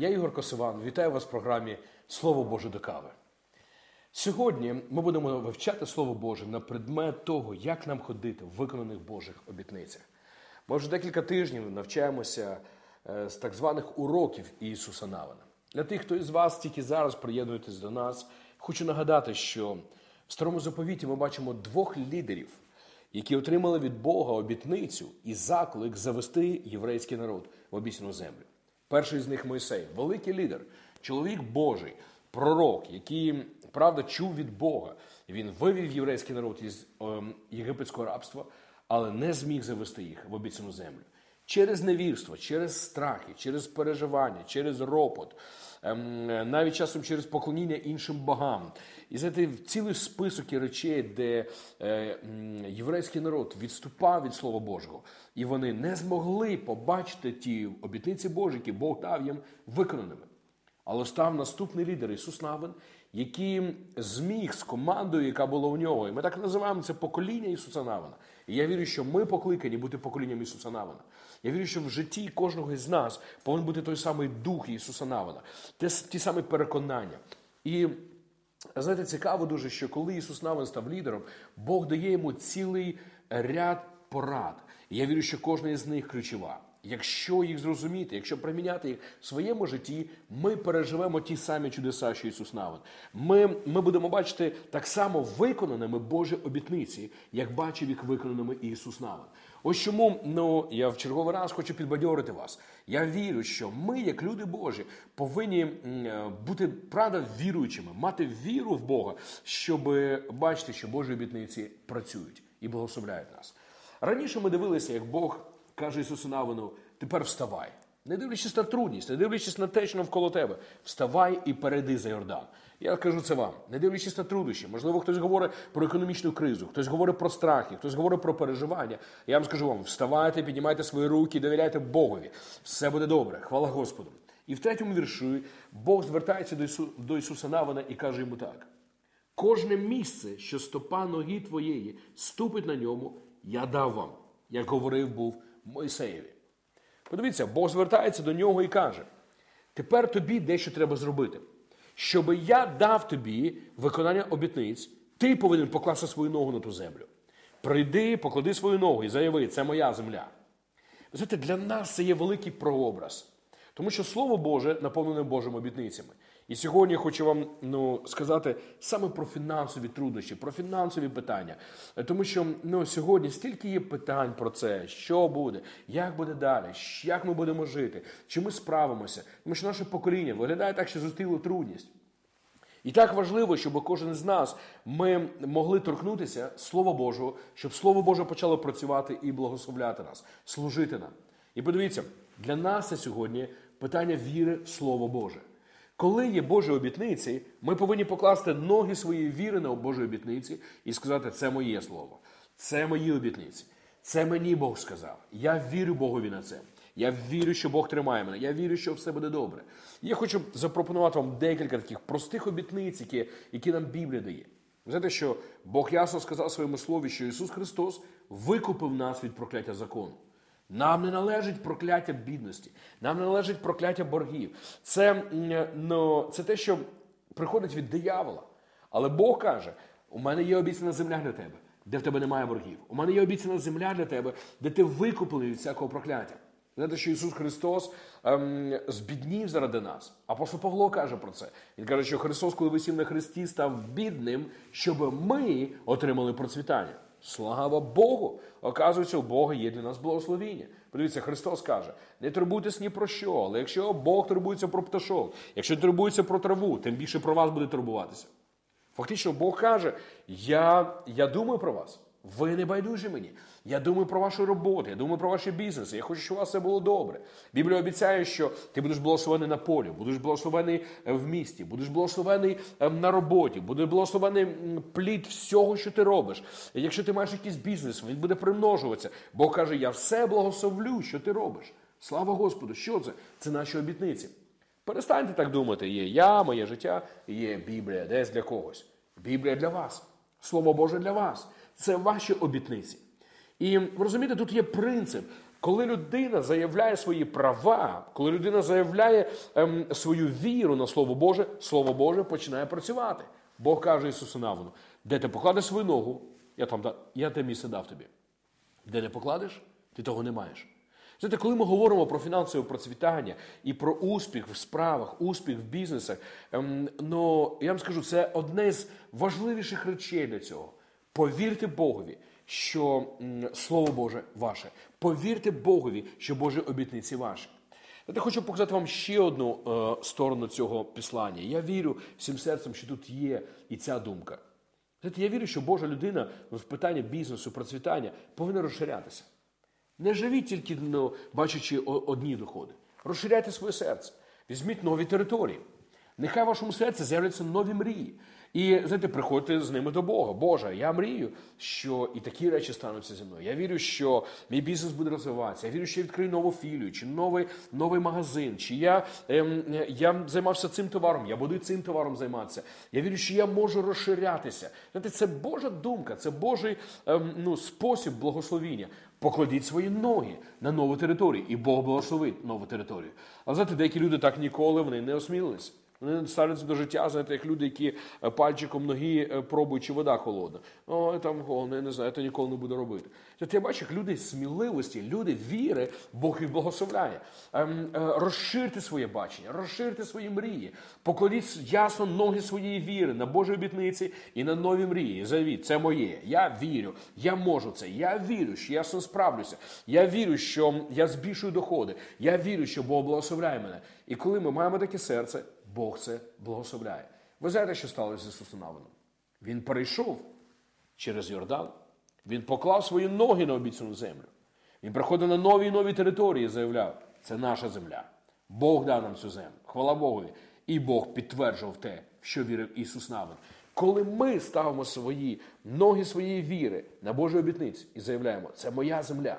Я Ігор Косиван, вітаю вас в програмі Слово Боже до кави. Сьогодні ми будемо вивчати Слово Боже на предмет того, як нам ходити в виконаних Божих обітницях. Ми вже декілька тижнів навчаємося е, з так званих уроків Ісуса Навина. Для тих, хто із вас тільки зараз приєднуєтесь до нас, хочу нагадати, що в старому заповіті ми бачимо двох лідерів, які отримали від Бога обітницю і заклик завести єврейський народ в обіцяну землю. Перший з них Мойсей, великий лідер, чоловік Божий, пророк, який правда чув від Бога. Він вивів єврейський народ із ем, єгипетського рабства, але не зміг завести їх в обіцяну землю. Через невірство, через страхи, через переживання, через ропот, ем, навіть часом через поклоніння іншим богам. І знаєте, цілий список і речей, де е, єврейський народ відступав від Слова Божого, і вони не змогли побачити ті обітниці Божі, які Бог дав їм виконаними. Але став наступний лідер Ісус Навин, який зміг з командою, яка була у нього. І ми так називаємо це покоління Ісуса Навина. І я вірю, що ми покликані бути поколінням Ісуса Навина. Я вірю, що в житті кожного з нас повинен бути той самий дух Ісуса Навина, ті самі переконання. І знаєте, цікаво дуже, що коли Ісус Навин став лідером, Бог дає йому цілий ряд порад. І я вірю, що кожна з них ключова. Якщо їх зрозуміти, якщо приміняти їх в своєму житті, ми переживемо ті самі чудеса, що Ісус Навин. Ми ми будемо бачити так само виконаними Божі обітниці, як бачив їх виконаними Ісус Навин. Ось чому ну я в черговий раз хочу підбадьорити вас. Я вірю, що ми, як люди Божі, повинні е, бути правда віруючими, мати віру в Бога, щоб бачити, що Божі обітниці працюють і благословляють нас. Раніше ми дивилися, як Бог каже Ісусу Навину, тепер вставай. Не дивлячись на трудність, не дивлячись на те, що навколо тебе, вставай і перейди за Йордан. Я кажу це вам, не дивлячись на труднощі. Можливо, хтось говорить про економічну кризу, хтось говорить про страхи, хтось говорить про переживання. Я вам скажу вам: вставайте, піднімайте свої руки, довіряйте Богові. Все буде добре, хвала Господу. І в третьому вірші Бог звертається до, Ісу, до Ісуса Навина і каже йому так: кожне місце, що стопа ноги твоєї, ступить на ньому, я дав вам, як говорив був Мойсеєві. Подивіться, Бог звертається до нього і каже: тепер тобі дещо треба зробити. Щоб я дав тобі виконання обітниць, ти повинен покласти свою ногу на ту землю. Прийди, поклади свою ногу і заяви, це моя земля. Ви знаєте, для нас це є великий прообраз. Тому що Слово Боже наповнене Божими обітницями. І сьогодні я хочу вам ну, сказати саме про фінансові труднощі, про фінансові питання. Тому що ну, сьогодні стільки є питань про це, що буде, як буде далі, як ми будемо жити, чи ми справимося. Тому що наше покоління виглядає так, що зустріло трудність. І так важливо, щоб кожен з нас ми могли торкнутися Слова Божого, щоб Слово Боже почало працювати і благословляти нас, служити нам. І подивіться, для нас це сьогодні питання віри в Слово Боже. Коли є Божі обітниці, ми повинні покласти ноги своєї віри на Божі обітниці і сказати, це моє слово, це мої обітниці, це мені Бог сказав. Я вірю Богові на це. Я вірю, що Бог тримає мене. Я вірю, що все буде добре. Я хочу запропонувати вам декілька таких простих обітниць, які, які нам Біблія дає. Ви знаєте, що Бог ясно сказав в своєму слові, що Ісус Христос викупив нас від прокляття закону. Нам не належить прокляття бідності, нам не належить прокляття боргів. Це ну, це те, що приходить від диявола. Але Бог каже: у мене є обіцяна земля для тебе, де в тебе немає боргів. У мене є обіцяна земля для тебе, де ти викуплений від всякого прокляття. Знаєте, що Ісус Христос ем, збіднів заради нас. Апостол Павло каже про це. Він каже, що Христос, коли висів на Христі, став бідним, щоб ми отримали процвітання. Слава Богу! Оказується, у Бога є для нас благословіння. Подивіться, Христос каже: не турбуйтесь ні про що, але якщо Бог турбується про пташок, якщо турбується про траву, тим більше про вас буде турбуватися. Фактично, Бог каже: Я, я думаю про вас. Ви не байдужі мені. Я думаю про вашу роботу, я думаю про ваші бізнеси. Я хочу, щоб у вас все було добре. Біблія обіцяє, що ти будеш благословений на полі, будеш благословений е, в місті, будеш благословений е, на роботі, будеш благословений плід всього, що ти робиш. Якщо ти маєш якийсь бізнес, він буде примножуватися. Бог каже: Я все благословлю, що ти робиш. Слава Господу! Що це? Це наші обітниці. Перестаньте так думати, є я, моє життя, є Біблія, десь для когось. Біблія для вас. Слово Боже для вас. Це ваші обітниці. І розумієте, тут є принцип. Коли людина заявляє свої права, коли людина заявляє ем, свою віру на Слово Боже, Слово Боже починає працювати. Бог каже Ісусу Навину, де ти покладеш свою ногу, я там я те місце дав тобі. Де не покладеш, ти того не маєш. Знаєте, коли ми говоримо про фінансове процвітання і про успіх в справах, успіх в бізнесах, ем, ну я вам скажу, це одне з важливіших речей для цього. Повірте Богові, що Слово Боже ваше. Повірте Богові, що Божі обітниці ваші. Я хочу показати вам ще одну е, сторону цього післання. Я вірю всім серцем, що тут є і ця думка. Знаєте, Я вірю, що Божа людина в питанні бізнесу, процвітання повинна розширятися. Не живіть тільки ну, бачачи одні доходи. Розширяйте своє серце. Візьміть нові території. Нехай в вашому серці з'являться нові мрії. І знаєте, приходьте з ними до Бога. Боже, я мрію, що і такі речі стануться зі мною. Я вірю, що мій бізнес буде розвиватися. Я вірю, що я відкрию нову філію, чи новий новий магазин, чи я ем, я займався цим товаром, я буду цим товаром займатися. Я вірю, що я можу розширятися. Знаєте, Це Божа думка, це Божий ем, ну, спосіб благословіння. Покладіть свої ноги на нову територію, і Бог благословить нову територію. А знаєте, деякі люди так ніколи вони не осмілились. Вони ставляться до життя, знаєте, як люди, які е, пальчиком ноги е, пробують, чи вода холодна. О, там холодно, я не знаю, я ніколи не буду робити. Тобто я бачу, як люди сміливості, люди віри, Бог їх благословляє. Ем, е, розширте своє бачення, розширте свої мрії, покладіть ясно ноги своєї віри на Божій обітниці і на нові мрії. Завіть, це моє. Я вірю, я можу це. Я вірю, що я справлюся. Я вірю, що я збільшую доходи. Я вірю, що Бог благословляє мене. І коли ми маємо таке серце. Бог це благословляє. Ви знаєте, що сталося з Ісусом? Він перейшов через Йордан, він поклав свої ноги на обіцяну землю. Він приходив на нові і нові території і заявляв, це наша земля. Бог дав нам цю землю. Хвала Богові. І Бог підтверджував те, що вірив Ісус Навин. Коли ми ставимо свої ноги своєї віри на Божу обітниці і заявляємо, це моя земля.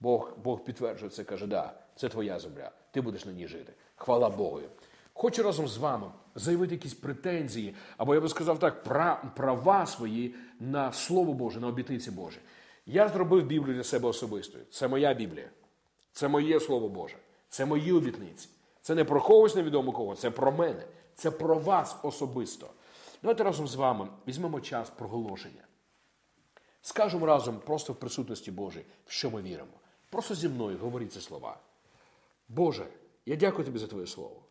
Бог Бог підтверджує це, каже, да, це твоя земля, ти будеш на ній жити. Хвала Богу. Хочу разом з вами заявити якісь претензії, або я би сказав так, права свої на Слово Боже, на обітниці Божі. Я зробив Біблію для себе особистою. Це моя Біблія. Це моє Слово Боже. Це мої обітниці. Це не про когось невідомо кого, це про мене. Це про вас особисто. Давайте разом з вами візьмемо час проголошення. Скажемо разом, просто в присутності Божій, в що ми віримо. Просто зі мною говоріть ці слова. Боже, я дякую тобі за Твоє Слово.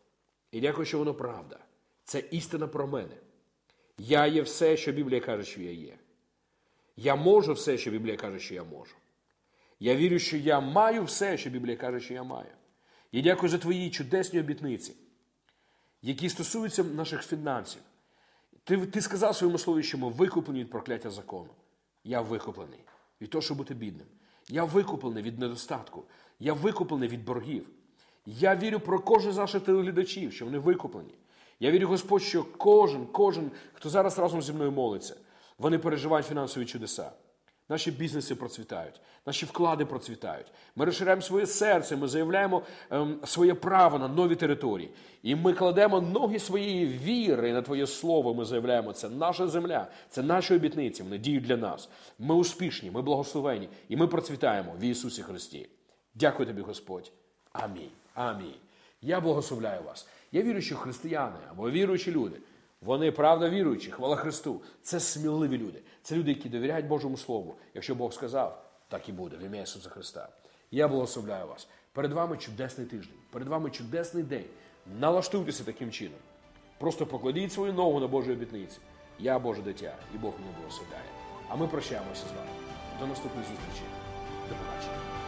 І дякую, що воно правда. Це істина про мене. Я є все, що Біблія каже, що я є. Я можу все, що Біблія каже, що я можу. Я вірю, що я маю все, що Біблія каже, що я маю. Я дякую за твої чудесні обітниці, які стосуються наших фінансів. Ти ти сказав своєму слові, що ми викуплені від прокляття закону. Я викуплений від того, щоб бути бідним. Я викуплений від недостатку. Я викуплений від боргів. Я вірю про кожен з наших телеглядачів, що вони викуплені. Я вірю, Господь, що кожен, кожен, хто зараз разом зі мною молиться, вони переживають фінансові чудеса. Наші бізнеси процвітають, наші вклади процвітають. Ми розширяємо своє серце, ми заявляємо ем, своє право на нові території. І ми кладемо ноги своєї віри на Твоє Слово. Ми заявляємо, це наша земля, це наші обітниці, вони діють для нас. Ми успішні, ми благословені, і ми процвітаємо в Ісусі Христі. Дякую тобі, Господь. Амінь. Амінь. Я благословляю вас. Я вірю, що християни або віруючі люди, вони правда віруючі, хвала Христу. Це сміливі люди. Це люди, які довіряють Божому Слову. Якщо Бог сказав, так і буде в ім'я Ісуса Христа. Я благословляю вас. Перед вами чудесний тиждень, перед вами чудесний день. Налаштуйтеся таким чином. Просто покладіть свою ногу на Божій обітниці. Я Боже дитя, і Бог мене благословляє. А ми прощаємося з вами. До наступної зустрічі. До побачення.